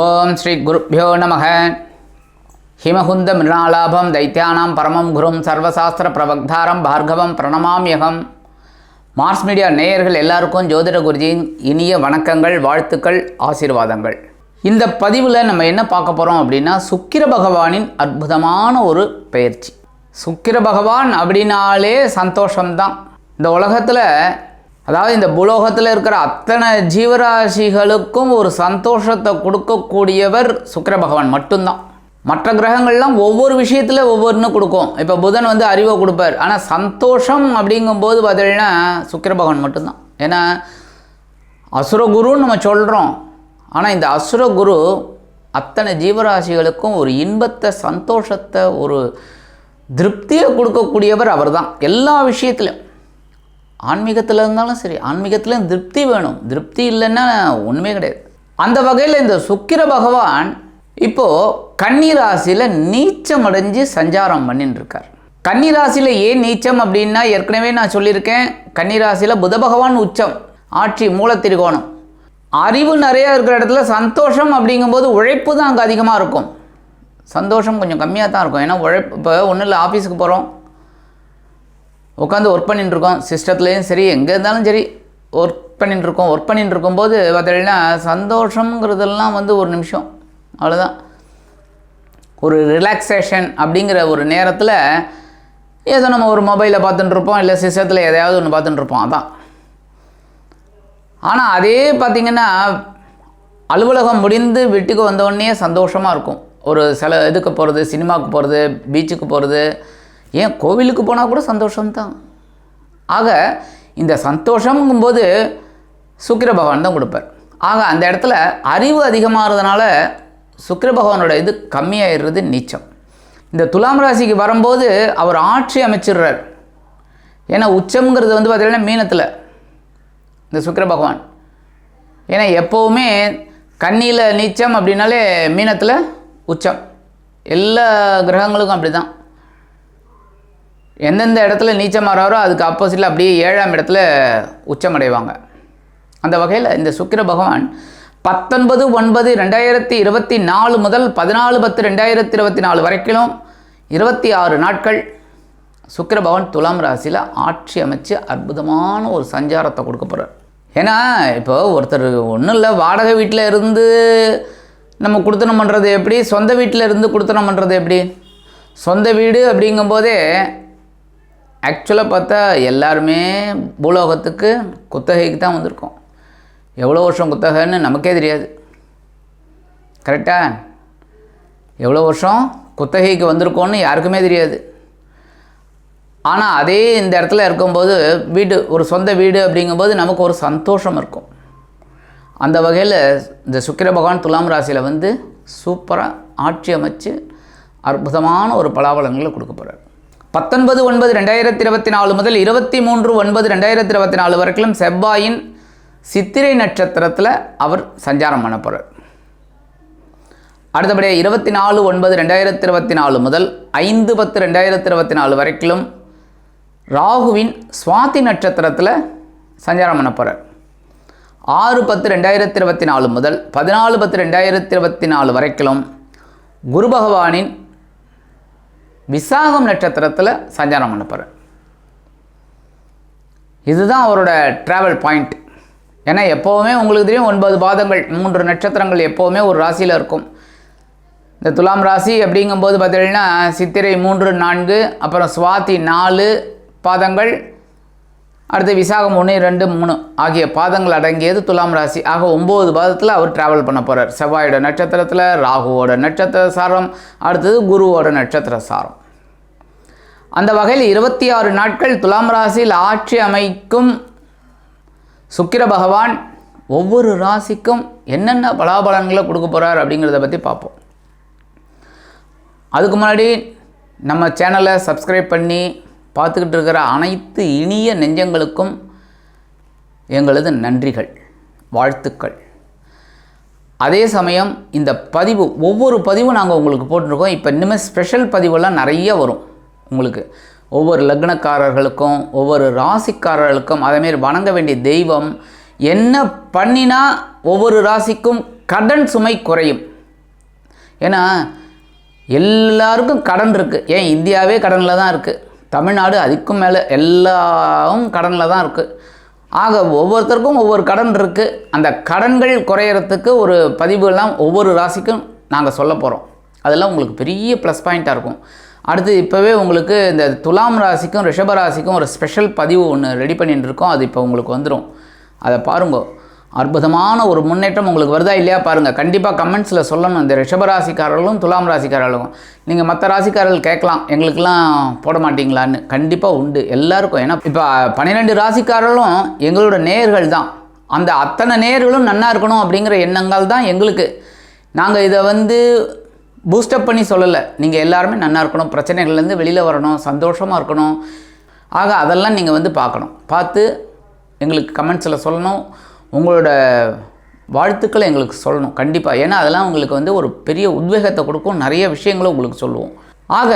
ஓம் ஸ்ரீ குருப்பியோ நமக. ஹிமகுந்த மிருணாலாபம் தைத்தியானாம் பரமம் குரும் சர்வசாஸ்திர பிரபக்தாரம் பார்கவம் பிரணமாம்யகம் மார்ஸ் மீடியா நேயர்கள் எல்லாருக்கும் ஜோதிட குருஜியின் இனிய வணக்கங்கள் வாழ்த்துக்கள் ஆசீர்வாதங்கள். இந்த பதிவில் நம்ம என்ன பார்க்க போகிறோம் அப்படின்னா சுக்கிர பகவானின் அற்புதமான ஒரு பயிற்சி. சுக்கிர பகவான் அப்படின்னாலே சந்தோஷம்தான். இந்த உலகத்தில் அதாவது இந்த புலோகத்தில் இருக்கிற அத்தனை ஜீவராசிகளுக்கும் ஒரு சந்தோஷத்தை கொடுக்கக்கூடியவர் சுக்கர பகவான் மட்டும்தான். மற்ற கிரகங்கள்லாம் ஒவ்வொரு விஷயத்தில் ஒவ்வொன்று கொடுக்கும். இப்போ புதன் வந்து அறிவை கொடுப்பார். ஆனால் சந்தோஷம் அப்படிங்கும்போது பார்த்தீங்கன்னா சுக்கர பகவான் மட்டும்தான். ஏன்னா அசுரகுருன்னு நம்ம சொல்கிறோம் ஆனால் இந்த அசுரகுரு அத்தனை ஜீவராசிகளுக்கும் ஒரு இன்பத்தை சந்தோஷத்தை ஒரு திருப்தியை கொடுக்கக்கூடியவர் அவர்தான். எல்லா விஷயத்திலும். ஆன்மீகத்தில் இருந்தாலும் சரி ஆன்மீகத்தில் திருப்தி வேணும். திருப்தி இல்லைன்னா ஒன்றுமே கிடையாது. அந்த வகையில் இந்த சுக்கிர பகவான் இப்போது கன்னிராசியில் நீச்சம் அடைஞ்சு சஞ்சாரம் பண்ணின்னு இருக்கார் கன்னிராசியில் ஏன் நீச்சம் அப்படின்னா ஏற்கனவே நான் சொல்லியிருக்கேன் கன்னிராசியில் புத பகவான் உச்சம் ஆட்சி மூலத்திரிகோணம். அறிவு நிறையா இருக்கிற இடத்துல சந்தோஷம் அப்படிங்கும்போது உழைப்பு தான் அங்கே அதிகமாக இருக்கும். சந்தோஷம் கொஞ்சம் கம்மியாக தான் இருக்கும். ஏன்னா உழைப்பு இப்போ ஒன்றும் இல்லை ஆஃபீஸுக்கு போகிறோம் உட்காந்து ஒர்க் பண்ணிட்டு இருக்கோம். சிஸ்டத்துலேயும் சரி எங்கே இருந்தாலும் சரி ஒர்க் பண்ணிட்டு இருக்கோம். ஒர்க் பண்ணிட்டு இருக்கும்போது பார்த்தீங்கன்னா சந்தோஷங்கிறதெல்லாம் வந்து ஒரு நிமிஷம். அவ்வளோதான் ஒரு ரிலாக்ஸேஷன் அப்படிங்கிற ஒரு நேரத்தில் ஏதோ நம்ம ஒரு மொபைலில் பார்த்துட்டுருப்போம் இல்லை சிஸ்டத்தில் எதையாவது ஒன்று பார்த்துட்டுருப்போம் அதான். ஆனால் அதே பார்த்திங்கன்னா அலுவலகம் முடிந்து வீட்டுக்கு வந்தோடனே சந்தோஷமாக இருக்கும். ஒரு சில இதுக்கு போகிறது சினிமாவுக்கு போகிறது பீச்சுக்கு போகிறது ஏன் கோவிலுக்கு போனால் கூட சந்தோஷம்தான். ஆக இந்த சந்தோஷங்கும்போது சுக்கிர பகவான் தான் கொடுப்பார். ஆக அந்த இடத்துல அறிவு அதிகமாகிறதுனால சுக்கிர பகவானோட இது கம்மியாயிடுறது நீச்சம். இந்த துலாம் ராசிக்கு வரும்போது அவர் ஆட்சி அமைச்சிடுறார். ஏன்னா உச்சம்ங்கிறது வந்து பார்த்திங்கன்னா மீனத்தில் இந்த சுக்கிர பகவான். ஏன்னா எப்போவுமே கண்ணியில் நீச்சம் அப்படின்னாலே மீனத்தில் உச்சம். எல்லா கிரகங்களுக்கும் அப்படி தான் எந்தெந்த இடத்துல நீச்சம் மாறாரோ அதுக்கு ஆப்போசிட்டில் அப்படியே ஏழாம் இடத்துல உச்சமடைவாங்க. அந்த வகையில் இந்த சுக்கிர பகவான் பத்தொன்பது ஒன்பது ரெண்டாயிரத்தி இருபத்தி நாலு முதல் பதினாலு பத்து ரெண்டாயிரத்தி இருபத்தி நாலு வரைக்கும் இருபத்தி ஆறு நாட்கள் சுக்கிர பகவான் துலாம் ராசியில் ஆட்சி அமைச்சு அற்புதமான ஒரு சஞ்சாரத்தை கொடுக்க போகிறார் ஏன்னா இப்போ ஒருத்தர் ஒன்றும் இல்லை வாடகை வீட்டில் இருந்து நம்ம கொடுத்தனம் பண்ணுறது எப்படி? சொந்த வீட்டில் இருந்து கொடுத்தனம் பண்ணுறது எப்படி? சொந்த வீடு அப்படிங்கும்போதே ஆக்சுவலாக பார்த்தா எல்லாருமே பூலோகத்துக்கு குத்தகைக்கு தான் வந்திருக்கோம். எவ்வளோ வருஷம் குத்தகைன்னு நமக்கே தெரியாது. கரெக்டாக எவ்வளோ வருஷம் குத்தகைக்கு வந்திருக்கோன்னு யாருக்குமே தெரியாது. ஆனால் அதே இந்த இடத்துல இருக்கும்போது வீடு ஒரு சொந்த வீடு அப்படிங்கும்போது நமக்கு ஒரு சந்தோஷம் இருக்கும். அந்த வகையில் இந்த சுக்கிர பகவான் துலாம் ராசியில் வந்து சூப்பராக ஆட்சி அமைச்சு அற்புதமான ஒரு பலாபலங்களை கொடுக்க போகிறார் பத்தொன்பது ஒன்பது ரெண்டாயிரத்தி இருபத்தி நாலு முதல் இருபத்தி மூன்று ஒன்பது ரெண்டாயிரத்தி இருபத்தி நாலு வரைக்கும் செவ்வாயின் சித்திரை நட்சத்திரத்தில் அவர் சஞ்சாரம் பண்ண போகிறார் அடுத்தபடியாக இருபத்தி நாலு ஒன்பது ரெண்டாயிரத்தி இருபத்தி நாலு முதல் ஐந்து பத்து ரெண்டாயிரத்தி இருபத்தி நாலு வரைக்கும் ராகுவின் சுவாதி நட்சத்திரத்தில் சஞ்சாரம் பண்ண போகிறார் ஆறு பத்து ரெண்டாயிரத்தி இருபத்தி நாலு முதல் பதினாலு பத்து ரெண்டாயிரத்தி இருபத்தி நாலு வரைக்கும் குரு பகவானின் விசாகம் நட்சத்திரத்தில் சஞ்சாரம் பண்ண போகிறார் இதுதான் அவரோட ட்ராவல் பாயிண்ட் ஏன்னா எப்போவுமே உங்களுக்கு தெரியும் ஒன்பது பாதங்கள் மூன்று நட்சத்திரங்கள் எப்போவுமே ஒரு ராசியில் இருக்கும். இந்த துலாம் ராசி அப்படிங்கும்போது பார்த்தீங்கன்னா சித்திரை மூன்று நான்கு அப்புறம் சுவாதி நாலு பாதங்கள் அடுத்து விசாகம் ஒன்று ரெண்டு மூணு ஆகிய பாதங்கள் அடங்கியது துலாம் ராசி. ஆக ஒம்பது பாதத்தில் அவர் ட்ராவல் பண்ண போகிறார் செவ்வாயோட நட்சத்திரத்தில் ராகுவோட நட்சத்திர சாரம் அடுத்தது குருவோட நட்சத்திர சாரம். அந்த வகையில் இருபத்தி ஆறு நாட்கள் துலாம் ராசியில் ஆட்சி அமைக்கும் சுக்கிர பகவான் ஒவ்வொரு ராசிக்கும் என்னென்ன பலாபலன்களை கொடுக்க போகிறார் அப்படிங்கிறத பற்றி பார்ப்போம். அதுக்கு முன்னாடி நம்ம சேனலை சப்ஸ்கிரைப் பண்ணி பார்த்துக்கிட்டு இருக்கிற அனைத்து இனிய நெஞ்சங்களுக்கும் எங்களது நன்றிகள் வாழ்த்துக்கள். அதே சமயம் இந்த பதிவு ஒவ்வொரு பதிவும் நாங்கள் உங்களுக்கு போட்டிருக்கோம். இப்போ இனிமேல் ஸ்பெஷல் பதிவெல்லாம் நிறைய வரும். உங்களுக்கு. ஒவ்வொரு லக்னக்காரர்களுக்கும் ஒவ்வொரு ராசிக்காரர்களுக்கும் அதேமாரி வணங்க வேண்டிய தெய்வம் என்ன பண்ணினா ஒவ்வொரு ராசிக்கும் கடன் சுமை குறையும். ஏன்னா எல்லாருக்கும் கடன் இருக்குது ஏன்? இந்தியாவே கடனில் தான் இருக்குது தமிழ்நாடு அதுக்கும் மேலே எல்லாவும் கடனில் தான் இருக்குது ஆக ஒவ்வொருத்தருக்கும் ஒவ்வொரு கடன் இருக்குது அந்த கடன்கள் குறையறதுக்கு ஒரு பதிவுகள்லாம் ஒவ்வொரு ராசிக்கும் நாங்கள் சொல்ல போகிறோம் அதெல்லாம் உங்களுக்கு பெரிய ப்ளஸ் பாயிண்ட்டாக இருக்கும். அடுத்து இப்போவே உங்களுக்கு இந்த துலாம் ராசிக்கும் ரிஷப ராசிக்கும் ஒரு ஸ்பெஷல் பதிவு ஒன்று ரெடி பண்ணிட்டு இருக்கோம் அது இப்போ உங்களுக்கு வந்துடும் அதை பாருங்க. அற்புதமான ஒரு முன்னேற்றம் உங்களுக்கு வருதா இல்லையா பாருங்கள் கண்டிப்பாக கமெண்ட்ஸில் சொல்லணும். இந்த ரிஷபராசிக்காரர்களும் துலாம் ராசிக்காரர்களும். நீங்கள் மற்ற ராசிக்காரர்கள் கேட்கலாம். எங்களுக்கெல்லாம் போட மாட்டீங்களான்னு. கண்டிப்பாக உண்டு. எல்லாருக்கும். ஏன்னா இப்போ பன்னிரெண்டு ராசிக்காரர்களும் எங்களோட நேர்கள் தான். அந்த அத்தனை நேர்களும் நன்னா இருக்கணும் அப்படிங்கிற எண்ணங்கள் தான் எங்களுக்கு. நாங்கள் இதை வந்து பூஸ்டப் பண்ணி சொல்லலை. நீங்கள் எல்லாருமே நல்லா இருக்கணும் பிரச்சனைகள்லேருந்து வெளியில் வரணும் சந்தோஷமாக இருக்கணும். ஆக அதெல்லாம் நீங்கள் வந்து பார்க்கணும். பார்த்து எங்களுக்கு கமெண்ட்ஸில் சொல்லணும். உங்களோட வாழ்த்துக்களை எங்களுக்கு சொல்லணும். கண்டிப்பாக ஏன்னா அதெல்லாம் உங்களுக்கு வந்து ஒரு பெரிய உத்வேகத்தை கொடுக்கும். நிறைய விஷயங்களை உங்களுக்கு சொல்லுவோம். ஆக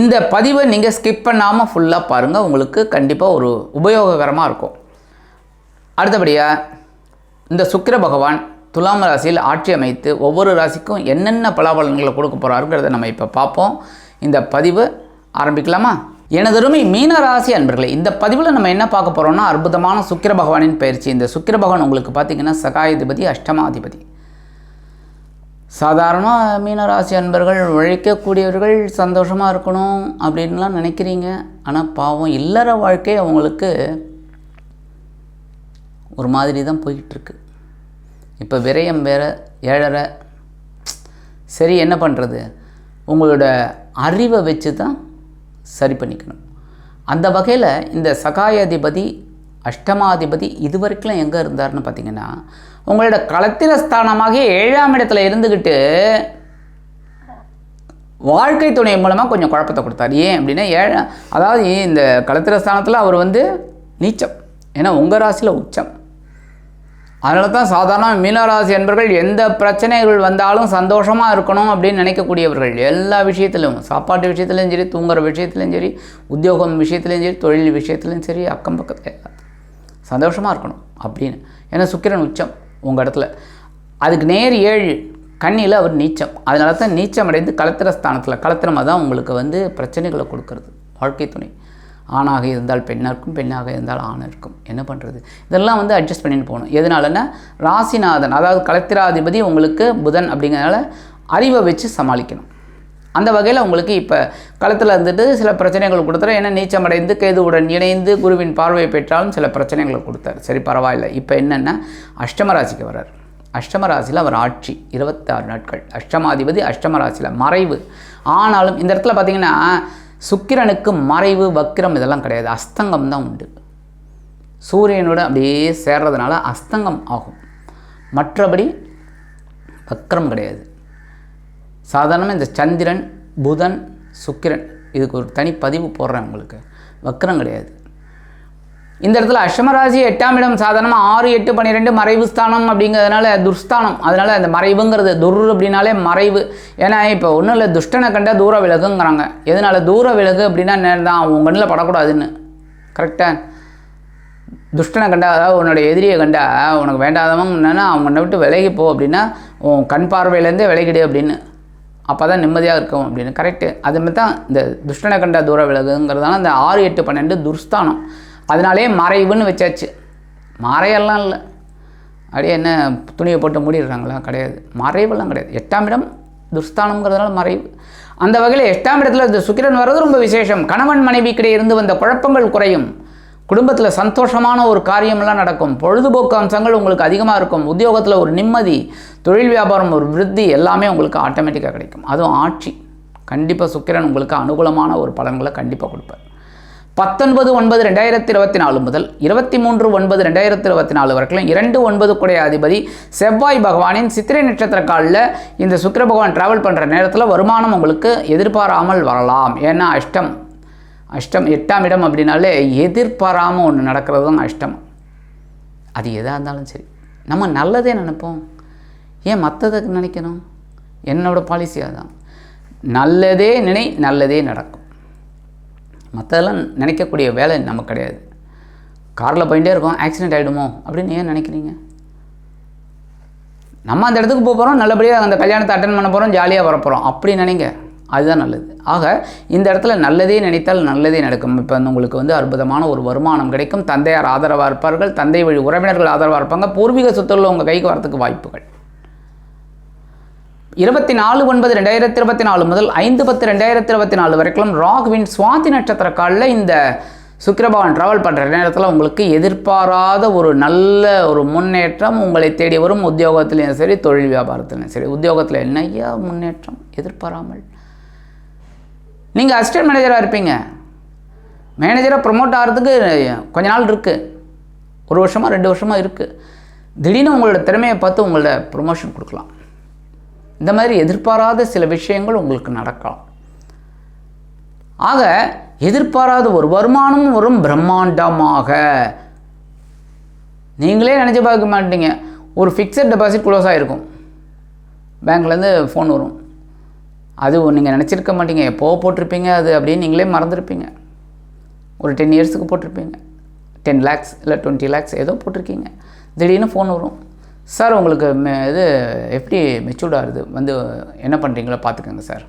இந்த பதிவை நீங்கள் ஸ்கிப் பண்ணாமல் ஃபுல்லாக பாருங்கள் உங்களுக்கு கண்டிப்பாக ஒரு உபயோககரமாக இருக்கும். அடுத்தபடியாக இந்த சுக்கிர பகவான் துலாம் ராசியில் ஆட்சி அமைத்து ஒவ்வொரு ராசிக்கும் என்னென்ன பலாபலன்களை கொடுக்க போகிறாருங்கிறத நம்ம இப்போ பார்ப்போம். இந்த பதிவு ஆரம்பிக்கலாமா? எனதருமை மீன ராசி அன்பர்களே இந்த பதிவில் நம்ம என்ன பார்க்க போகிறோம்னா அற்புதமான சுக்கிர பகவானின் பயிற்சி. இந்த சுக்கிர பகவான் உங்களுக்கு பார்த்திங்கன்னா சகாயாதிபதி அஷ்டமாதிபதி. சாதாரணமாக மீனராசி அன்பர்கள் உழைக்கக்கூடியவர்கள் சந்தோஷமாக இருக்கணும் அப்படின்லாம் நினைக்கிறீங்க. ஆனால் பாவம் இல்லற வாழ்க்கை அவங்களுக்கு ஒரு மாதிரி தான் போயிட்டுருக்கு இப்போ விரயம் வேற ஏழரை. சரி என்ன பண்ணுறது உங்களோட அறிவை வச்சு தான் சரி பண்ணிக்கணும். அந்த வகையில் இந்த சகாயாதிபதி அஷ்டமாதிபதி இது வரைக்கும் எங்கே இருந்தார்னு பார்த்தீங்கன்னா உங்களோட களத்திர ஸ்தானமாகிய ஏழாம் இடத்துல இருந்துக்கிட்டு வாழ்க்கை துணை மூலமாக கொஞ்சம் குழப்பத்தை கொடுத்தார். ஏன் அப்படின்னா ஏழ அதாவது இந்த களத்திர ஸ்தானத்தில் அவர் வந்து நீச்சம். ஏன்னா உங்கள் ராசியில் உச்சம். அதனால தான் சாதாரண மீனராசி என்பர்கள் எந்த பிரச்சனைகள் வந்தாலும் சந்தோஷமாக இருக்கணும் அப்படின்னு நினைக்கக்கூடியவர்கள். எல்லா விஷயத்திலும் சாப்பாட்டு விஷயத்துலையும் சரி தூங்குற விஷயத்துலையும் சரி உத்தியோகம் விஷயத்துலையும் சரி தொழில் விஷயத்துலையும் சரி அக்கம் பக்கத்தில் சந்தோஷமாக இருக்கணும் அப்படின்னு. ஏன்னா சுக்கிரன் உச்சம் உங்கள் இடத்துல. அதுக்கு நேர் ஏழு கண்ணியில் அவர் நீச்சம். அதனால தான் நீச்சம் அடைந்து கலத்திர ஸ்தானத்தில் கலத்திரமாக தான் உங்களுக்கு வந்து பிரச்சனைகளை கொடுக்கறது. வாழ்க்கை துணை. ஆணாக இருந்தால் பெண்ணாக பெண்ணாக இருந்தால் ஆண் என்ன பண்ணுறது இதெல்லாம் வந்து அட்ஜஸ்ட் பண்ணிட்டு போகணும். எதனாலன்னா ராசிநாதன் அதாவது கலத்திராதிபதி உங்களுக்கு புதன் அப்படிங்கிறனால அறிவை வச்சு சமாளிக்கணும். அந்த வகையில் உங்களுக்கு இப்போ களத்தில் இருந்துட்டு சில பிரச்சனைகள் கொடுத்தாரு ஏன்னா நீச்சமடைந்து கேதுவுடன் இணைந்து குருவின் பார்வை பெற்றாலும் சில பிரச்சனைகளை கொடுத்தாரு. சரி பரவாயில்ல. இப்போ என்னென்னா அஷ்டமராசிக்கு வர்றார். அஷ்டம ராசியில் அவர் ஆட்சி இருபத்தாறு நாட்கள். அஷ்டமாதிபதி அஷ்டம ராசியில் மறைவு. ஆனாலும் இந்த இடத்துல பார்த்தீங்கன்னா சுக்கிரனுக்கு மறைவு வக்கிரம் இதெல்லாம் கிடையாது. அஸ்தங்கம் தான் உண்டு. சூரியனோட அப்படியே சேர்றதுனால அஸ்தங்கம் ஆகும். மற்றபடி வக்ரம் கிடையாது. சாதாரணமாக இந்த சந்திரன் புதன் சுக்கிரன் இதுக்கு ஒரு தனி பதிவு போடுறேன் உங்களுக்கு. வக்ரம் கிடையாது. இந்த இடத்துல அஷ்டமராசி எட்டாம் இடம் சாதாரணமாக ஆறு எட்டு பன்னிரெண்டு மறைவு ஸ்தானம் அப்படிங்கிறதுனால துர்ஸ்தானம். அதனால் அந்த மறைவுங்கிறது துர் அப்படின்னாலே மறைவு. ஏன்னா இப்போ ஒன்றும் இல்லை துஷ்டனை கண்ட தூர விலகுங்கிறாங்க. எதனால் தூர விலகு அப்படின்னா நேரம் தான் உன் கண்ணில் படக்கூடாதுன்னு. கரெக்டாக துஷ்டனை கண்டா அதாவது உன்னோட எதிரியை கண்டா உனக்கு வேண்டாதவங்க என்னென்னா அவனை விட்டு விலகி போ அப்படின்னா உன் கண் பார்வையிலேருந்தே விலகிடு அப்படின்னு. அப்போ தான் நிம்மதியாக இருக்கும் அப்படின்னு. கரெக்டு அது மாதிரி தான் இந்த துஷ்டனை கண்டா தூர விலகுங்கிறதால அந்த ஆறு எட்டு பன்னெண்டு துர்ஸ்தானம். அதனாலே மறைவுன்னு வச்சாச்சு. மறையெல்லாம் இல்லை. அப்படியே என்ன துணியை போட்டு மூடிடுறாங்களா? கிடையாது. மறைவெல்லாம் கிடையாது. எட்டாம் இடம் துஸ்தானம்ங்கிறதுனால மறைவு. அந்த வகையில் எட்டாம் இடத்துல இந்த சுக்கிரன் வர்றது ரொம்ப விசேஷம். கணவன் மனைவிக்கிடையே இருந்து வந்த குழப்பங்கள் குறையும். குடும்பத்தில் சந்தோஷமான ஒரு காரியமெல்லாம் நடக்கும். பொழுதுபோக்கு அம்சங்கள் உங்களுக்கு அதிகமாக இருக்கும். உத்தியோகத்தில் ஒரு நிம்மதி தொழில் வியாபாரம் ஒரு விருத்தி எல்லாமே உங்களுக்கு ஆட்டோமேட்டிக்காக கிடைக்கும். அதுவும் ஆட்சி. கண்டிப்பாக சுக்கிரன் உங்களுக்கு அனுகூலமான ஒரு பலன்களை கண்டிப்பாக கொடுப்பார். பத்தொன்பது ஒன்பது ரெண்டாயிரத்தி இருபத்தி நாலு முதல் இருபத்தி மூன்று ஒன்பது ரெண்டாயிரத்தி இருபத்தி நாலு வரைக்கும் இரண்டு ஒன்பது குடைய அதிபதி செவ்வாய் பகவானின் சித்திரை நட்சத்திர காலில் இந்த சுக்கிர பகவான் ட்ராவல் பண்ணுற நேரத்தில் வருமானம் உங்களுக்கு எதிர்பாராமல் வரலாம். ஏன்னா அஷ்டம் அஷ்டம் எட்டாம் இடம் அப்படின்னாலே எதிர்பாராமல் ஒன்று நடக்கிறது தான் அஷ்டம். அது எதாக இருந்தாலும் சரி. நம்ம நல்லதே நினைப்போம். ஏன் மற்றதை நினைக்கணும்? என்னோடய பாலிசி அதுதான் நல்லதே நினை நல்லதே நடக்கும். மற்றதெல்லாம் நினைக்கக்கூடிய வேலை நமக்கு கிடையாது. காரில் போயிட்டே இருக்கோம் ஆக்சிடென்ட் ஆகிடுமோ அப்படின்னு ஏன் நினைக்கிறீங்க? நம்ம அந்த இடத்துக்கு போக போகிறோம் நல்லபடியாக அந்த கல்யாணத்தை அட்டன் பண்ண போகிறோம் ஜாலியாக வரப்போகிறோம் அப்படி நினைங்க. அதுதான் நல்லது. ஆக இந்த இடத்துல நல்லதே நினைத்தால் நல்லதே நடக்கும். இப்போ வந்து உங்களுக்கு வந்து அற்புதமான ஒரு வருமானம் கிடைக்கும். தந்தையார் ஆதரவாக இருப்பார்கள் தந்தை வழி உறவினர்கள் ஆதரவாக இருப்பாங்க. பூர்வீக சொத்துள்ள உங்கள் கைக்கு வரத்துக்கு வாய்ப்புகள். இருபத்தி நாலு ஒன்பது ரெண்டாயிரத்தி இருபத்தி நாலு முதல் ஐந்து பத்து ரெண்டாயிரத்தி இருபத்தி நாலு வரைக்கும் ராகுவின் சுவாதி நட்சத்திர காலில் இந்த சுக்கிரபவன் ட்ராவல் பண்ணுற நேரத்தில் உங்களுக்கு எதிர்பாராத ஒரு நல்ல ஒரு முன்னேற்றம் உங்களை தேடி வரும். உத்தியோகத்திலையும் சரி தொழில் வியாபாரத்துலேயும் சரி. உத்தியோகத்தில் என்னையா முன்னேற்றம்? எதிர்பாராமல். நீங்கள் அசிஸ்டன்ட் மேனேஜராக இருப்பீங்க. மேனேஜராக ப்ரொமோட் ஆகிறதுக்கு கொஞ்ச நாள் இருக்குது ஒரு வருஷமாக ரெண்டு வருஷமாக இருக்குது திடீர்னு உங்களோட திறமையை பார்த்து உங்களோட ப்ரொமோஷன் கொடுக்கலாம். இந்த மாதிரி எதிர்பாராத சில விஷயங்கள் உங்களுக்கு நடக்கலாம். ஆக எதிர்பாராத ஒரு வருமானமும் வரும் பிரம்மாண்டமாக. நீங்களே நினச்சி பார்க்க மாட்டீங்க. ஒரு ஃபிக்ஸட் டெபாசிட் க்ளோஸ் ஆகிருக்கும் பேங்க்லேருந்து ஃபோன் வரும். அது நீங்கள் நினச்சிருக்க மாட்டீங்க. எப்போ போட்டிருப்பீங்க அது அப்படின்னு நீங்களே மறந்துருப்பீங்க. ஒரு டென் இயர்ஸுக்கு போட்டிருப்பீங்க. டென் லேக்ஸ் இல்லை டுவெண்ட்டி லேக்ஸ் ஏதோ போட்டிருக்கீங்க. திடீர்னு ஃபோன் வரும். சார் உங்களுக்கு இது எப்படி மெச்சூர்ட் ஆகுது வந்து என்ன பண்ணுறீங்களோ பார்த்துக்கோங்க சார்.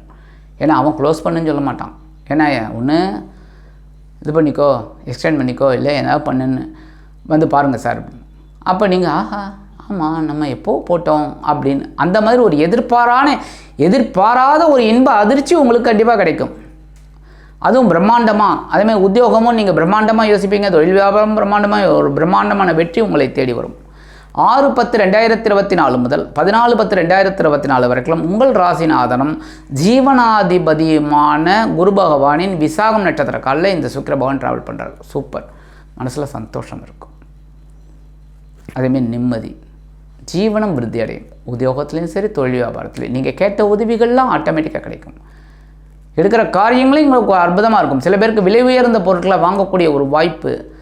ஏன்னா அவன் க்ளோஸ் பண்ணுன்னு சொல்ல மாட்டான். ஏன்னா ஒன்று இது பண்ணிக்கோ எக்ஸ்டெண்ட் பண்ணிக்கோ இல்லை ஏதாவது பண்ணுன்னு வந்து பாருங்கள் சார். அப்போ நீங்கள் ஆஹா ஆமாம் நம்ம எப்போ போட்டோம்? அப்படின்னு அந்த மாதிரி ஒரு எதிர்பாரான எதிர்பாராத ஒரு இன்ப அதிர்ச்சி உங்களுக்கு கண்டிப்பாக கிடைக்கும். அதுவும் பிரம்மாண்டமாக அதேமாதிரி உத்தியோகமும் நீங்கள் பிரம்மாண்டமாக யோசிப்பீங்க தொழில் வியாபாரம் பிரம்மாண்டமாக ஒரு பிரம்மாண்டமான வெற்றி உங்களை தேடி வரும். ஆறு பத்து ரெண்டாயிரத்தி இருபத்தி நாலு முதல் பதினாலு பத்து ரெண்டாயிரத்தி இருபத்தி நாலு வரைக்கும் உங்கள் ராசிநாதனம் ஜீவனாதிபதியுமான குரு பகவானின் விசாகம் நட்சத்திர காலில் இந்த சுக்கிர பகவான் ட்ராவல் பண்ணுறாரு சூப்பர் மனசில் சந்தோஷம் இருக்கும். அதேமாரி நிம்மதி. ஜீவனம் விருத்தி அடையும். உத்தியோகத்துலேயும் சரி தொழில் வியாபாரத்துலேயும். நீங்கள் கேட்ட உதவிகள்லாம் ஆட்டோமேட்டிக்காக கிடைக்கும். எடுக்கிற காரியங்களும் உங்களுக்கு அற்புதமாக இருக்கும். சில பேருக்கு விலை உயர்ந்த பொருட்களை வாங்கக்கூடிய ஒரு வாய்ப்பு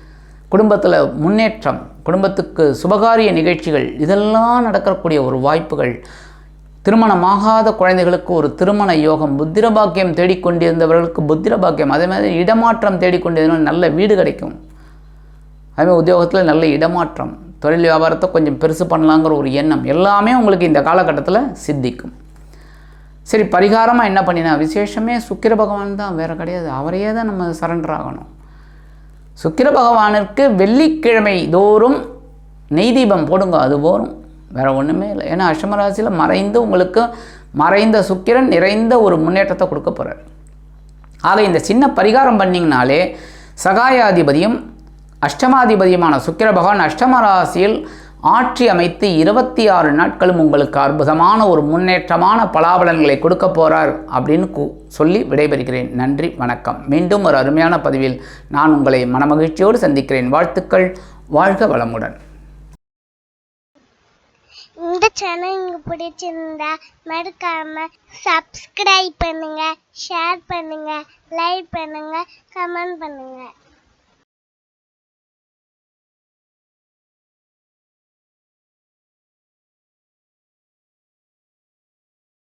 குடும்பத்தில் முன்னேற்றம் குடும்பத்துக்கு சுபகாரிய நிகழ்ச்சிகள் இதெல்லாம் நடக்கக்கூடிய ஒரு வாய்ப்புகள். திருமணமாகாத குழந்தைகளுக்கு ஒரு திருமண யோகம் புத்திர பாக்கியம் தேடிக்கொண்டிருந்தவர்களுக்கு புத்திர பாக்கியம் அதே மாதிரி இடமாற்றம் தேடிக்கொண்டிருந்தவர்கள் நல்ல வீடு கிடைக்கும். அதுமாதிரி உத்தியோகத்தில் நல்ல இடமாற்றம் தொழில் வியாபாரத்தை கொஞ்சம் பெருசு பண்ணலாங்கிற ஒரு எண்ணம் எல்லாமே உங்களுக்கு இந்த காலகட்டத்தில் சித்திக்கும். சரி பரிகாரமாக என்ன பண்ணினா விசேஷமே சுக்கிர பகவான் தான் வேறு கிடையாது. அவரையே தான் நம்ம சரண்டர் ஆகணும். சுக்கிர பகவானிற்கு வெள்ளிக்கிழமை தோறும் நெய் தீபம் போடுங்க அது போரும். வேறு ஒன்றுமே இல்லை. ஏன்னா அஷ்டமராசியில் மறைந்து உங்களுக்கு மறைந்த சுக்கிரன் நிறைந்த ஒரு முன்னேற்றத்தை கொடுக்க போகிறார் ஆக இந்த சின்ன பரிகாரம் பண்ணிங்கனாலே சகாயாதிபதியும் அஷ்டமாதிபதியுமான சுக்கிர பகவான் அஷ்டம ராசியில் ஆட்சி அமைத்து இருபத்தி ஆறு நாட்களும் உங்களுக்கு அற்புதமான ஒரு முன்னேற்றமான பலாபலன்களை கொடுக்க போகிறார் அப்படின்னு கு சொல்லி விடைபெறுகிறேன். நன்றி வணக்கம். மீண்டும் ஒரு அருமையான பதிவில் நான் உங்களை மனமகிழ்ச்சியோடு சந்திக்கிறேன். வாழ்த்துக்கள் வாழ்க வளமுடன். இந்த சேனல் உங்களுக்கு பிடிச்சிருந்தா மறக்காம சப்ஸ்கிரைப் பண்ணுங்க ஷேர் பண்ணுங்க லைக் பண்ணுங்க கமெண்ட் பண்ணுங்க.